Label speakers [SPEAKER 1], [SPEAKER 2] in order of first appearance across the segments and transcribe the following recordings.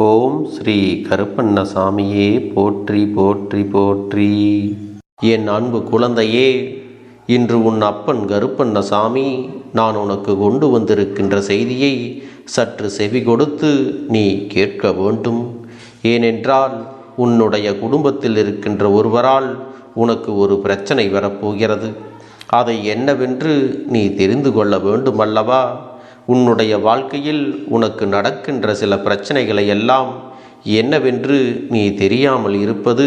[SPEAKER 1] ஓம் ஸ்ரீ கருப்பண்ணசாமியே போற்றி போற்றி போற்றி. என் அன்பு குழந்தையே இன்று உன் அப்பன் கருப்பண்ணசாமி நான் உனக்கு கொண்டு வந்திருக்கின்ற செய்தியை சற்று செவி கொடுத்து நீ கேட்க வேண்டும். ஏனென்றால் உன்னுடைய குடும்பத்தில் இருக்கின்ற ஒருவரால் உனக்கு ஒரு பிரச்சனை வரப்போகிறது. அதை என்னவென்று நீ தெரிந்து கொள்ள வேண்டுமல்லவா? உன்னுடைய வாழ்க்கையில் உனக்கு நடக்கின்ற சில பிரச்சனைகளை எல்லாம் என்னவென்று நீ தெரியாமல் இருப்பது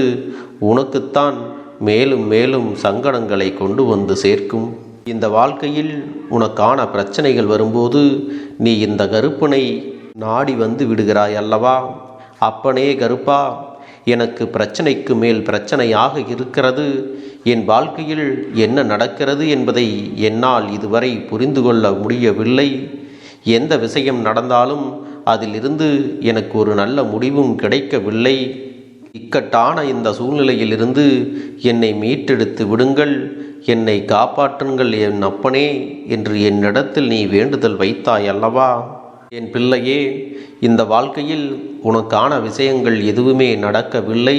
[SPEAKER 1] உனக்குத்தான் மேலும் மேலும் சங்கடங்களை கொண்டு வந்து சேர்க்கும். இந்த வாழ்க்கையில் உனக்கான பிரச்சனைகள் வரும்போது நீ இந்த கருப்பனை நாடி வந்து விடுகிறாய் அல்லவா? அப்பனே கருப்பா எனக்கு பிரச்சனைக்கு மேல் பிரச்சனையாக இருக்கிறது. என் வாழ்க்கையில் என்ன நடக்கிறது என்பதை என்னால் இதுவரை புரிந்து கொள்ள முடியவில்லை. எந்த விஷயம் நடந்தாலும் அதிலிருந்து எனக்கு ஒரு நல்ல முடிவும் கிடைக்கவில்லை. இக்கட்டான இந்த சூழ்நிலையிலிருந்து என்னை மீட்டெடுத்து விடுங்கள். என்னை காப்பாற்றுங்கள் என் அப்பனே என்று என்னிடத்தில் நீ வேண்டுதல் வைத்தாய் அல்லவா என் பிள்ளையே இந்த வாழ்க்கையில் உனக்கான விஷயங்கள் எதுவுமே நடக்கவில்லை.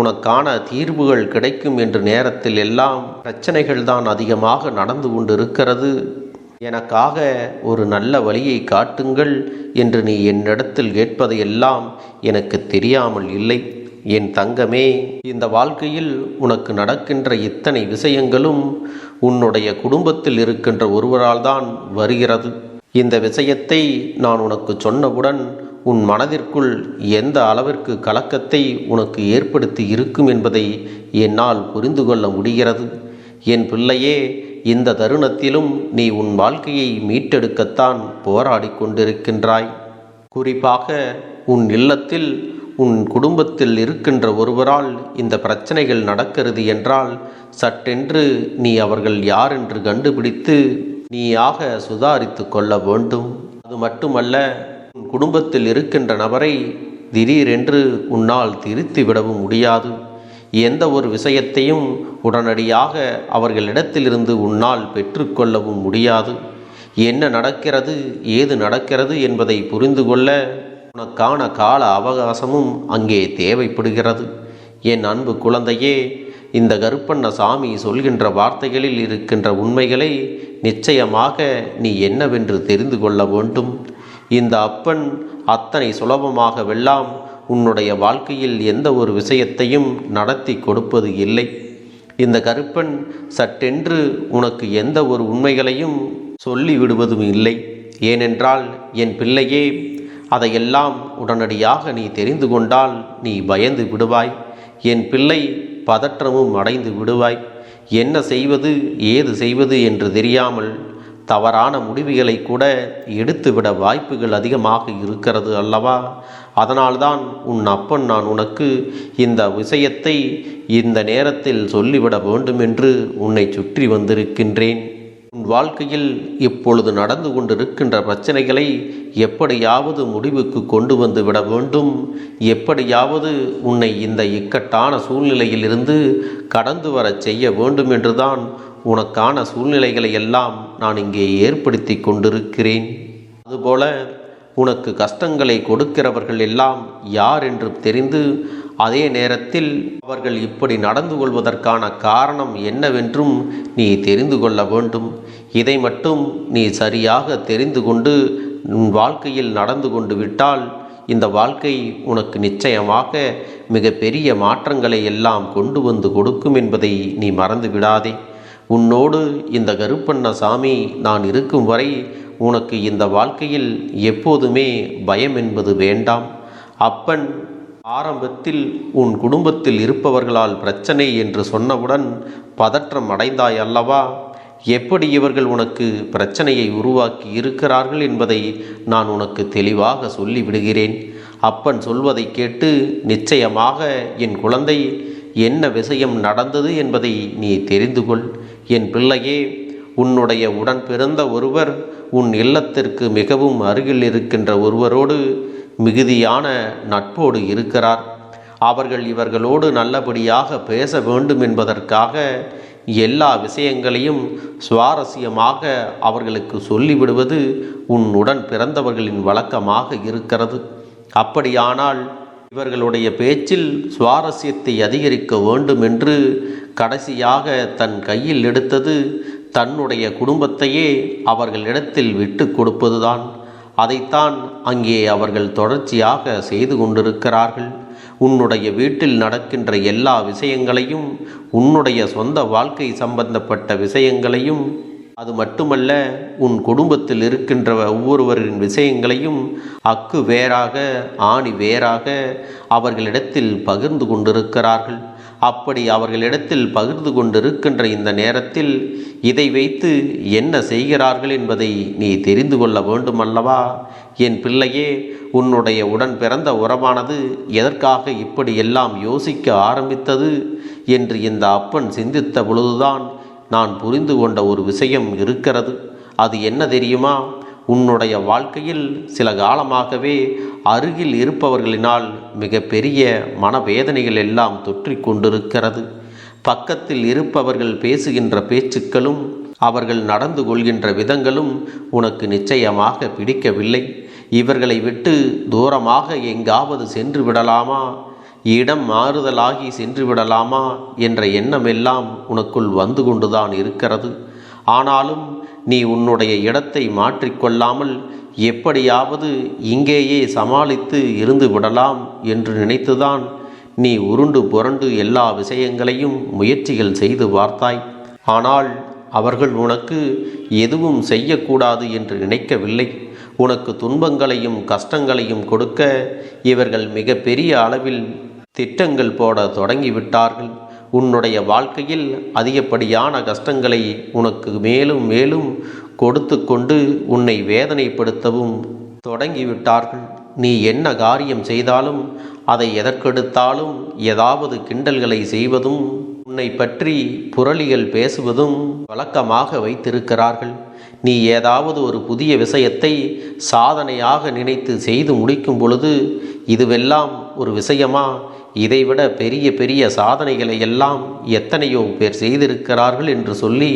[SPEAKER 1] உனக்கான தீர்வுகள் கிடைக்கும் என்ற நேரத்தில் எல்லாம் பிரச்சனைகள் தான் அதிகமாக நடந்து கொண்டிருக்கிறது. எனக்காக ஒரு நல்ல வழியை காட்டுங்கள் என்று நீ என்னிடத்தில் கேட்பதையெல்லாம் எனக்கு தெரியாமல் இல்லை. என் தங்கமே இந்த வாழ்க்கையில் உனக்கு நடக்கின்ற இத்தனை விஷயங்களும் உன்னுடைய குடும்பத்தில் இருக்கின்ற ஒருவரால் தான் வருகிறது. இந்த விஷயத்தை நான் உனக்கு சொன்னவுடன் உன் மனதிற்குள் எந்த அளவிற்கு கலக்கத்தை உனக்கு ஏற்படுத்தி இருக்கும் என்பதை என்னால் புரிந்து கொள்ள முடிகிறது. என் பிள்ளையே இந்த தருணத்திலும் நீ உன் வாழ்க்கையை மீட்டெடுக்கத்தான் போராடி கொண்டிருக்கின்றாய். குறிப்பாக உன் இல்லத்தில் உன் குடும்பத்தில் இருக்கின்ற ஒருவரால் இந்த பிரச்சனைகள் நடக்கிறது என்றால் சட்டென்று நீ அவர்கள் யார் என்று கண்டுபிடித்து நீயாக சுதாரித்து கொள்ள வேண்டும். அது மட்டுமல்ல உன் குடும்பத்தில் இருக்கின்ற நபரை திடீரென்று உன்னால் திருத்திவிடவும் முடியாது. எந்த ஒரு விஷயத்தையும் உடனடியாக அவர்களிடத்திலிருந்து உன்னால் பெற்றுக்கொள்ளவும் முடியாது. என்ன நடக்கிறது ஏது நடக்கிறது என்பதை புரிந்து கொள்ள உனக்கான கால அவகாசமும் அங்கே தேவைப்படுகிறது. என் அன்பு குழந்தையே இந்த கருப்பண்ண சாமி சொல்கின்ற வார்த்தைகளில் இருக்கின்ற உண்மைகளை நிச்சயமாக நீ என்னவென்று தெரிந்து கொள்ள வேண்டும். இந்த அப்பன் அத்தனை சுலபமாக வெல்லாம் உன்னுடைய வாழ்க்கையில் எந்த ஒரு விஷயத்தையும் நடத்தி கொடுப்பது இல்லை. இந்த கருப்பன் சட்டென்று உனக்கு எந்த ஒரு உண்மைகளையும் சொல்லி விடுவதும் இல்லை. ஏனென்றால் என் பிள்ளையே அதையெல்லாம் உடனடியாக நீ தெரிந்து கொண்டால் நீ பயந்து விடுவாய். என் பிள்ளை பதற்றமும் அடைந்து விடுவாய். என்ன செய்வது ஏது செய்வது என்று தெரியாமல் தவறான முடிவுகளை கூட எடுத்துவிட வாய்ப்புகள் அதிகமாக இருக்கிறது அல்லவா? அதனால்தான் உன் அப்பன் நான் உனக்கு இந்த விஷயத்தை இந்த நேரத்தில் சொல்லிவிட வேண்டும் என்று உன்னை சுற்றி வந்திருக்கின்றேன். உன் வாழ்க்கையில் இப்பொழுது நடந்து கொண்டிருக்கின்ற பிரச்சனைகளை எப்படியாவது முடிவுக்கு கொண்டு வந்து விட வேண்டும். எப்படியாவது உன்னை இந்த இக்கட்டான சூழ்நிலையிலிருந்து கடந்து வரச் செய்ய வேண்டும் என்றுதான் உனக்கான சூழ்நிலைகளை எல்லாம் நான் இங்கே ஏற்படுத்தி கொண்டிருக்கிறேன். அதுபோல உனக்கு கஷ்டங்களை கொடுக்கிறவர்கள் எல்லாம் யார் என்று தெரிந்து அதே நேரத்தில் அவர்கள் இப்படி நடந்து கொள்வதற்கான காரணம் என்னவென்றும் நீ தெரிந்து கொள்ள வேண்டும். இதை மட்டும் நீ சரியாக தெரிந்து கொண்டு உன் வாழ்க்கையில் நடந்து கொண்டு விட்டால் இந்த வாழ்க்கை உனக்கு நிச்சயமாக மிகப்பெரிய மாற்றங்களை எல்லாம் கொண்டு வந்து கொடுக்கும் என்பதை நீ மறந்து விடாதே. உன்னோடு இந்த கருப்பண்ண சாமி நான் இருக்கும் வரை உனக்கு இந்த வாழ்க்கையில் எப்போதுமே பயம் என்பது வேண்டாம். அப்பன் ஆரம்பத்தில் உன் குடும்பத்தில் இருப்பவர்களால் பிரச்சனை என்று சொன்னவுடன் பதற்றம் அடைந்தாய் அல்லவா? எப்படி இவர்கள் உனக்கு பிரச்சனையை உருவாக்கி இருக்கிறார்கள் என்பதை நான் உனக்கு தெளிவாக சொல்லிவிடுகிறேன். அப்பன் சொல்வதை கேட்டு நிச்சயமாக என் குழந்தை என்ன விஷயம் நடந்தது என்பதை நீ தெரிந்து கொள். என் பிள்ளையே உன்னுடைய உடன் பிறந்த ஒருவர் உன் இல்லத்திற்கு மிகவும் அருகில் இருக்கின்ற ஒருவரோடு மிகுதியான நட்போடு இருக்கிறார். அவர்கள் இவர்களோடு நல்லபடியாக பேச வேண்டும் என்பதற்காக எல்லா விஷயங்களையும் சுவாரஸ்யமாக அவர்களுக்கு சொல்லிவிடுவது உன் உடன் பிறந்தவர்களின் வழக்கமாக இருக்கிறது. அப்படியானால் இவர்களுடைய பேச்சில் சுவாரஸ்யத்தை அதிகரிக்க வேண்டும் என்று கடைசியாக தன் கையில் எடுத்தது தன்னுடைய குடும்பத்தையே அவர்களிடத்தில் விட்டு கொடுப்பதுதான். அதைத்தான் அங்கே அவர்கள் தொடர்ச்சியாக செய்து கொண்டிருக்கிறார்கள். உன்னுடைய வீட்டில் நடக்கின்ற எல்லா விஷயங்களையும் உன்னுடைய சொந்த வாழ்க்கை சம்பந்தப்பட்ட விஷயங்களையும் அது மட்டுமல்ல உன் குடும்பத்தில் இருக்கின்ற ஒவ்வொருவரின் விஷயங்களையும் அக்கு வேறாக ஆணி வேறாக அவர்களிடத்தில் பகிர்ந்து கொண்டிருக்கிறார்கள். அப்படி அவர்களிடத்தில் பகிர்ந்து கொண்டிருக்கின்ற இந்த நேரத்தில் இதை வைத்து என்ன செய்கிறார்கள் என்பதை நீ தெரிந்து கொள்ள வேண்டுமல்லவா? என் பிள்ளையே உன்னுடைய உடன் பிறந்த உறவானது எதற்காக இப்படி எல்லாம் யோசிக்க ஆரம்பித்தது? என்று இந்த அப்பன் சிந்தித்த பொழுதுதான் நான் புரிந்து கொண்ட ஒரு விஷயம் இருக்கிறது. அது என்ன தெரியுமா? உன்னுடைய வாழ்க்கையில் சில காலமாகவே அருகில் இருப்பவர்களினால் மிகப்பெரிய மனவேதனைகள் எல்லாம் தொற்றிக் கொண்டிருக்கிறது. பக்கத்தில் இருப்பவர்கள் பேசுகின்ற பேச்சுக்களும் அவர்கள் நடந்து கொள்கின்ற விதங்களும் உனக்கு நிச்சயமாக பிடிக்கவில்லை. இவர்களை விட்டு தூரமாக எங்காவது சென்று விடலாமா? இடம் மாறுதலாகி சென்று விடலாமா என்ற எண்ணமெல்லாம் உனக்குள் வந்து கொண்டுதான் இருக்கிறது. ஆனாலும் நீ உன்னுடைய இடத்தை மாற்றிக்கொள்ளாமல் எப்படியாவது இங்கேயே சமாளித்து இருந்து விடலாம் என்று நினைத்துதான் நீ உருண்டு புரண்டு எல்லா விஷயங்களையும் முயற்சிகள் செய்து பார்த்தாய். ஆனால் அவர்கள் உனக்கு எதுவும் செய்யக்கூடாது என்று நினைக்கவில்லை. உனக்கு துன்பங்களையும் கஷ்டங்களையும் கொடுக்க இவர்கள் மிக பெரிய அளவில் திட்டங்கள் போட தொடங்கிவிட்டார்கள். உன்னுடைய வாழ்க்கையில் அதிகப்படியான கஷ்டங்களை உனக்கு மேலும் மேலும் கொடுத்து கொண்டு உன்னை வேதனைப்படுத்தவும் தொடங்கிவிட்டார்கள். நீ என்ன காரியம் செய்தாலும் அதை எதற்கெடுத்தாலும் ஏதாவது கிண்டல்களை செய்வதும் உன்னை பற்றி புரளிகள் பேசுவதும் வழக்கமாக வைத்திருக்கிறார்கள். நீ ஏதாவது ஒரு புதிய விஷயத்தை சாதனையாக நினைத்து செய்து முடிக்கும் பொழுது இதுவெல்லாம் ஒரு விஷயமா? இதைவிட பெரிய பெரிய சாதனைகளை எல்லாம் எத்தனையோ பேர் செய்திருக்கிறார்கள் என்று சொல்லி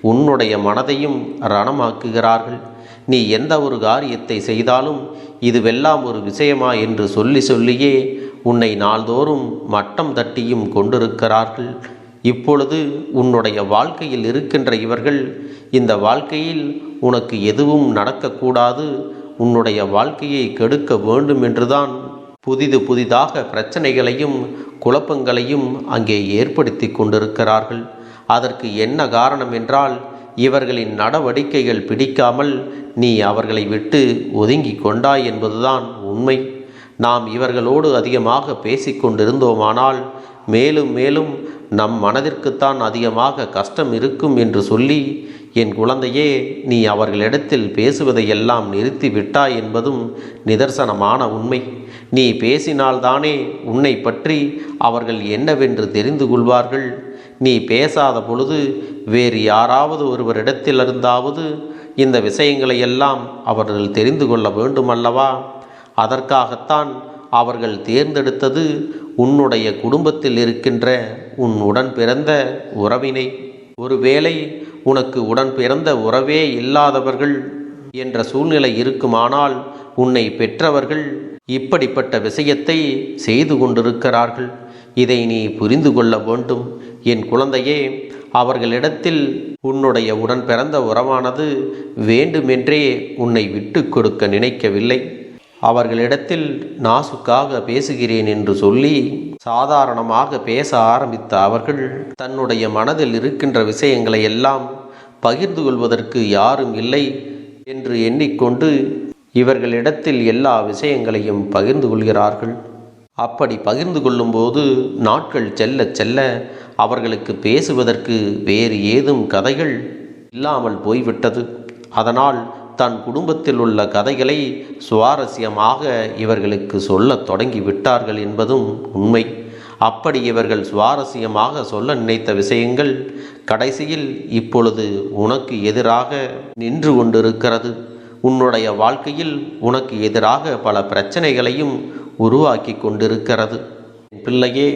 [SPEAKER 1] உன்னுடைய மனதையும் ரணமாக்குகிறார்கள். நீ எந்த ஒரு காரியத்தை செய்தாலும் இதுவெல்லாம் ஒரு விஷயமா என்று சொல்லி சொல்லியே உன்னை நாள்தோறும் மட்டம் தட்டியும் கொண்டிருக்கிறார்கள். இப்பொழுது உன்னுடைய வாழ்க்கையில் இருக்கின்ற இவர்கள் இந்த வாழ்க்கையில் உனக்கு எதுவும் நடக்கக்கூடாது உன்னுடைய வாழ்க்கையை கெடுக்க வேண்டும் என்றுதான் புதிது புதிதாக பிரச்சனைகளையும் குழப்பங்களையும் அங்கே ஏற்படுத்தி கொண்டிருக்கிறார்கள். அதற்கு என்ன காரணம் என்றால் இவர்களின் நடவடிக்கைகள் பிடிக்காமல் நீ அவர்களை விட்டு ஒதுங்கி கொண்டாய் என்பதுதான் உண்மை. நாம் இவர்களோடு அதிகமாக பேசிக்கொண்டிருந்தோமானால் மேலும் மேலும் நம் மனதிற்குத்தான் அதிகமாக கஷ்டம் இருக்கும் என்று சொல்லி என் குழந்தையே நீ அவர்களிடத்தில் பேசுவதையெல்லாம் நிறுத்தி விட்டாய் என்பதும் நிதர்சனமான உண்மை. நீ பேசினால்தானே உன்னை பற்றி அவர்கள் என்னவென்று தெரிந்து கொள்வார்கள். நீ பேசாத பொழுது வேறு யாராவது ஒருவரிடத்திலிருந்தாவது இந்த விஷயங்களை எல்லாம் அவர்கள் தெரிந்து கொள்ள வேண்டுமல்லவா? அதற்காகத்தான் அவர்கள் தேர்ந்தெடுத்தது உன்னுடைய குடும்பத்தில் இருக்கின்ற உன் உடன் பிறந்த உறவினை. ஒருவேளை உனக்கு உடன் பிறந்த உறவே இல்லாதவர்கள் என்ற சூழ்நிலை இருக்குமானால் உன்னை பெற்றவர்கள் இப்படிப்பட்ட விஷயத்தை செய்து கொண்டிருக்கிறார்கள். இதை நீ புரிந்து கொள்ள வேண்டும். என் குழந்தையே அவர்களிடத்தில் உன்னுடைய உடன் பிறந்த உறவானது வேண்டுமென்றே உன்னை விட்டு கொடுக்க நினைக்கவில்லை. அவர்களிடத்தில் நாசுக்காக பேசுகிறேன் என்று சொல்லி சாதாரணமாக பேச ஆரம்பித்த அவர்கள் தன்னுடைய மனதில் இருக்கின்ற விஷயங்களை எல்லாம் பகிர்ந்து கொள்வதற்கு யாரும் இல்லை என்று எண்ணிக்கொண்டு இவர்களிடத்தில் எல்லா விஷயங்களையும் பகிர்ந்து கொள்கிறார்கள். அப்படி பகிர்ந்து கொள்ளும்போது நாட்கள் செல்ல செல்ல அவர்களுக்கு பேசுவதற்கு வேறு ஏதும் கதைகள் இல்லாமல் போய்விட்டது. அதனால் தன் குடும்பத்தில் உள்ள கதைகளை சுவாரஸ்யமாக இவர்களுக்கு சொல்லத் தொடங்கி விட்டார்கள் என்பதும் உண்மை. அப்படி இவர்கள் சுவாரஸ்யமாக சொல்ல நினைத்த விஷயங்கள் கடைசியில் இப்பொழுது உனக்கு எதிராக நின்று கொண்டிருக்கிறது. உன்னுடைய வாழ்க்கையில் உனக்கு எதிராக பல பிரச்சனைகளையும் உருவாக்கி கொண்டிருக்கிறது. பிள்ளையே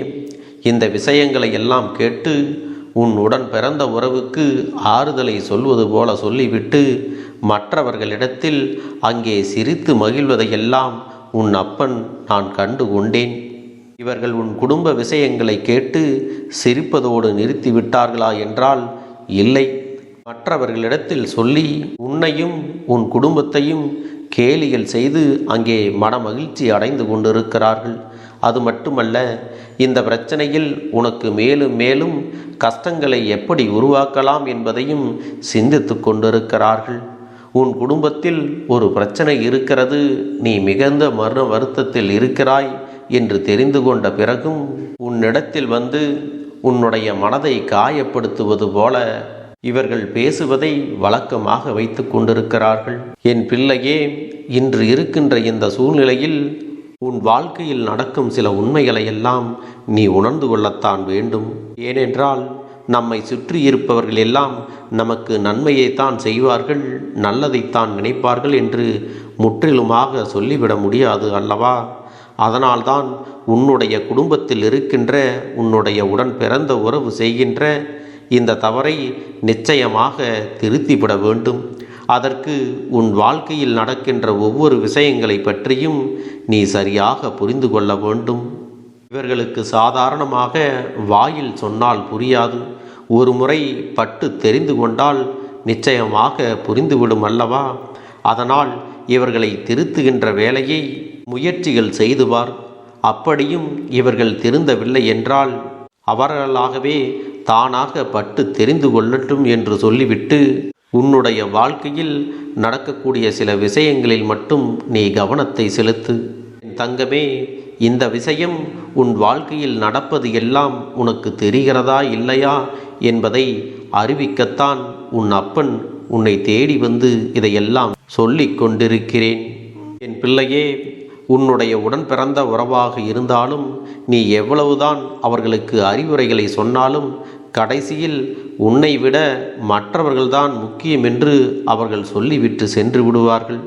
[SPEAKER 1] இந்த விஷயங்களை எல்லாம் கேட்டு உன் உடன் பிறந்த உறவுக்கு ஆறுதலை சொல்வது போல சொல்லிவிட்டு மற்றவர்களிடத்தில் அங்கே சிரித்து மகிழ்வதையெல்லாம் உன் அப்பன் நான் கண்டு கொண்டேன். இவர்கள் உன் குடும்ப விஷயங்களை கேட்டு சிரிப்பதோடு நிறுத்திவிட்டார்களா என்றால் இல்லை. மற்றவர்களிடத்தில் சொல்லி உன்னையும் உன் குடும்பத்தையும் கேலிகள் செய்து அங்கே மனமகிழ்ச்சி அடைந்து கொண்டிருக்கிறார்கள். அது மட்டுமல்ல இந்த பிரச்சனையில் உனக்கு மேலும் மேலும் கஷ்டங்களை எப்படி உருவாக்கலாம் என்பதையும் சிந்தித்து கொண்டிருக்கிறார்கள். உன் குடும்பத்தில் ஒரு பிரச்சனை இருக்கிறது நீ மிகுந்த மரண வருத்தத்தில் இருக்கிறாய் என்று தெரிந்து கொண்ட பிறகும் உன்னிடத்தில் வந்து உன்னுடைய மனதை காயப்படுத்துவது போல இவர்கள் பேசுவதை வழக்கமாக வைத்து கொண்டிருக்கிறார்கள். என் பிள்ளையே இன்று இருக்கின்ற இந்த சூழ்நிலையில் உன் வாழ்க்கையில் நடக்கும் சில உண்மைகளை எல்லாம் நீ உணர்ந்து கொள்ளத்தான் வேண்டும். ஏனென்றால் நம்மை சுற்றி இருப்பவர்கள் எல்லாம் நமக்கு நன்மையைத்தான் செய்வார்கள் நல்லதைத்தான் நினைப்பார்கள் என்று முற்றிலுமாக சொல்லிவிட முடியாது அல்லவா? அதனால்தான் உன்னுடைய குடும்பத்தில் இருக்கின்ற உன்னுடைய உடன் பிறந்த உறவு செய்கின்ற இந்த தவறை நிச்சயமாக திருத்திவிட வேண்டும். அதற்கு உன் வாழ்க்கையில் நடக்கின்ற ஒவ்வொரு விஷயங்களை பற்றியும் நீ சரியாக புரிந்து கொள்ள வேண்டும். இவர்களுக்கு சாதாரணமாக வாயில் சொன்னால் புரியாது. ஒரு முறை பட்டு தெரிந்து கொண்டால் நிச்சயமாக புரிந்துவிடும் அல்லவா? அதனால் இவர்களை திருத்துகின்ற வேலையை முயற்சிகள் செய்துவார். அப்படியும் இவர்கள் திருந்தவில்லை என்றால் அவர்களாகவே தானாக பட்டு தெரிந்து கொள்ளட்டும் என்று சொல்லிவிட்டு உன்னுடைய வாழ்க்கையில் நடக்கக்கூடிய சில விஷயங்களில் மட்டும் நீ கவனத்தை செலுத்து. என் தங்கமே இந்த விஷயம் உன் வாழ்க்கையில் நடப்பது எல்லாம் உனக்கு தெரிகிறதா இல்லையா என்பதை அறிவிக்கத்தான் உன் அப்பன் உன்னை தேடி வந்து இதையெல்லாம் சொல்லிக் கொண்டிருக்கிறேன். என் பிள்ளையே உன்னுடைய உடன் பிறந்த உறவாக இருந்தாலும் நீ எவ்வளவுதான் அவர்களுக்கு அறிவுரைகளை சொன்னாலும் கடைசியில் உன்னை விட மற்றவர்கள்தான் முக்கியம் என்று அவர்கள் சொல்லிவிட்டு சென்று விடுவார்கள்.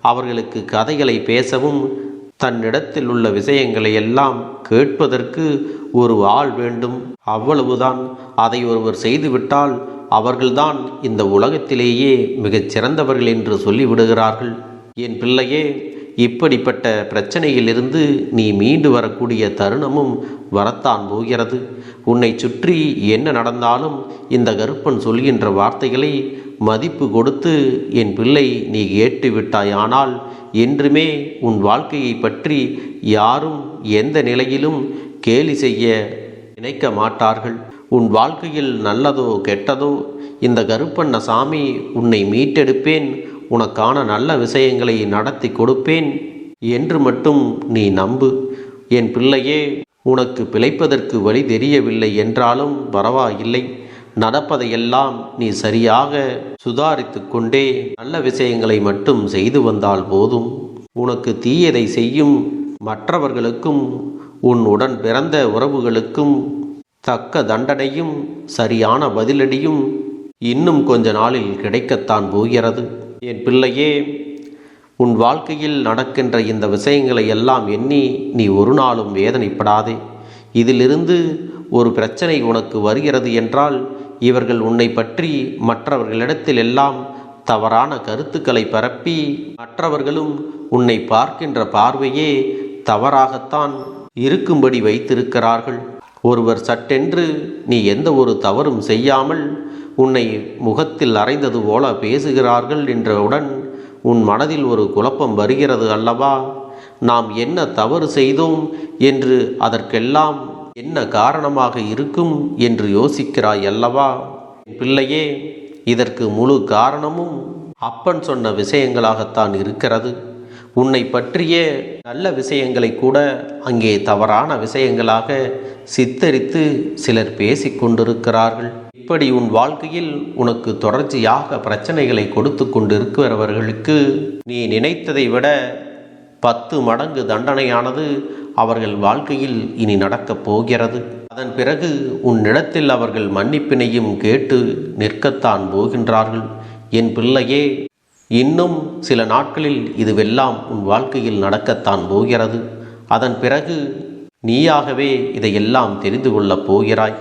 [SPEAKER 1] அவர்களுக்கு கதைகளை பேசவும் தன்னிடத்தில் உள்ள விஷயங்களை எல்லாம் கேட்பதற்கு ஒரு ஆள் வேண்டும். அவ்வளவுதான். அதை ஒருவர் செய்துவிட்டால் அவர்கள்தான் இந்த உலகத்திலேயே மிகச் சிறந்தவர்கள் என்று சொல்லிவிடுகிறார்கள். என் பிள்ளையே இப்படிப்பட்ட பிரச்சனையிலிருந்து நீ மீண்டு வரக்கூடிய தருணமும் வரத்தான் போகிறது. உன்னை சுற்றி என்ன நடந்தாலும் இந்த கருப்பன் சொல்கின்ற வார்த்தைகளை மதிப்பு கொடுத்து என் பிள்ளை நீ கேட்டு விட்டாயானால் என்றுமே உன் வாழ்க்கையை பற்றி யாரும் எந்த நிலையிலும் கேலி செய்ய நினைக்க மாட்டார்கள். உன் வாழ்க்கையில் நல்லதோ கெட்டதோ இந்த கருப்பண்ண சாமி உன்னை மீட்டெடுப்பேன். உனக்கான நல்ல விஷயங்களை நடத்தி கொடுப்பேன் என்று மட்டும் நீ நம்பு. என் பிள்ளையே உனக்கு பிழைப்பதற்கு வழி தெரியவில்லை என்றாலும் பரவாயில்லை. நடப்பதையெல்லாம் நீ சரியாக சுதாரித்து கொண்டே நல்ல விஷயங்களை மட்டும் செய்து வந்தால் போதும். உனக்கு தீயதை செய்யும் மற்றவர்களுக்கும் உன் உடன் பிறந்த உறவுகளுக்கும் தக்க தண்டனையும் சரியான பதிலடியும் இன்னும் கொஞ்ச நாளில் கிடைக்கத்தான் போகிறது. என் பிள்ளையே உன் வாழ்க்கையில் நடக்கின்ற இந்த விஷயங்களை எல்லாம் எண்ணி நீ ஒரு நாளும் வேதனைப்படாதே. இதிலிருந்து ஒரு பிரச்சனை உனக்கு வருகிறது என்றால் இவர்கள் உன்னை பற்றி மற்றவர்களிடத்தில் எல்லாம் தவறான கருத்துக்களை பரப்பி மற்றவர்களும் உன்னை பார்க்கின்ற பார்வையே தவறாகத்தான் இருக்கும்படி வைத்திருக்கிறார்கள். ஒருவர் சட்டென்று நீ எந்த ஒரு தவறும் செய்யாமல் உன்னை முகத்தில் அறைந்தது போல பேசுகிறார்கள் என்றவுடன் உன் மனதில் ஒரு குழப்பம் வருகிறது அல்லவா? நாம் என்ன தவறு செய்தோம் என்று அதற்கெல்லாம் என்ன காரணமாக இருக்கும் என்று யோசிக்கிறாய் அல்லவா? பிள்ளையே இதற்கு முழு காரணமும் அப்பன் சொன்ன விஷயங்களாகத்தான் இருக்கிறது. உன்னை பற்றிய நல்ல விஷயங்களை கூட அங்கே தவறான விஷயங்களாக சித்தரித்து சிலர் பேசிக்கொண்டிருக்கிறார்கள். கொண்டிருக்கிறார்கள் இப்படி உன் வாழ்க்கையில் உனக்கு தொடர்ச்சியாக பிரச்சனைகளை கொடுத்து கொண்டிருக்கிறவர்களுக்கு நீ நினைத்ததை விட பத்து மடங்கு தண்டனையானது அவர்கள் வாழ்க்கையில் இனி நடக்கப் போகிறது. அதன் பிறகு உன்னிடத்தில் அவர்கள் மன்னிப்பினையும் கேட்டு நிற்கத்தான் போகின்றார்கள். என் பிள்ளையே இன்னும் சில நாட்களில் இதுவெல்லாம் உன் வாழ்க்கையில் நடக்கத்தான் போகிறது. அதன் பிறகு நீயாகவே இதையெல்லாம் தெரிந்து கொள்ளப் போகிறாய்.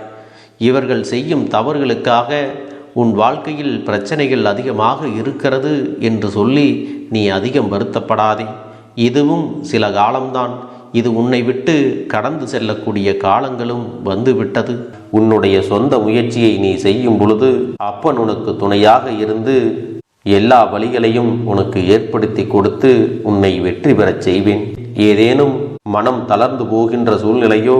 [SPEAKER 1] இவர்கள் செய்யும் தவறுகளுக்காக உன் வாழ்க்கையில் பிரச்சனைகள் அதிகமாக இருக்கிறது என்று சொல்லி நீ அதிகம் வருத்தப்படாதே. இதுவும் சில காலம்தான். இது உன்னை விட்டு கடந்து செல்லக்கூடிய காலங்களும் வந்துவிட்டது. உன்னுடைய சொந்த முயற்சியை நீ செய்யும் பொழுது அப்பன் உனக்கு துணையாக இருந்து எல்லா வழிகளையும் உனக்கு ஏற்படுத்தி கொடுத்து உன்னை வெற்றி பெறச் செய்வேன். ஏதேனும் மனம் தளர்ந்து போகின்ற சூழ்நிலையோ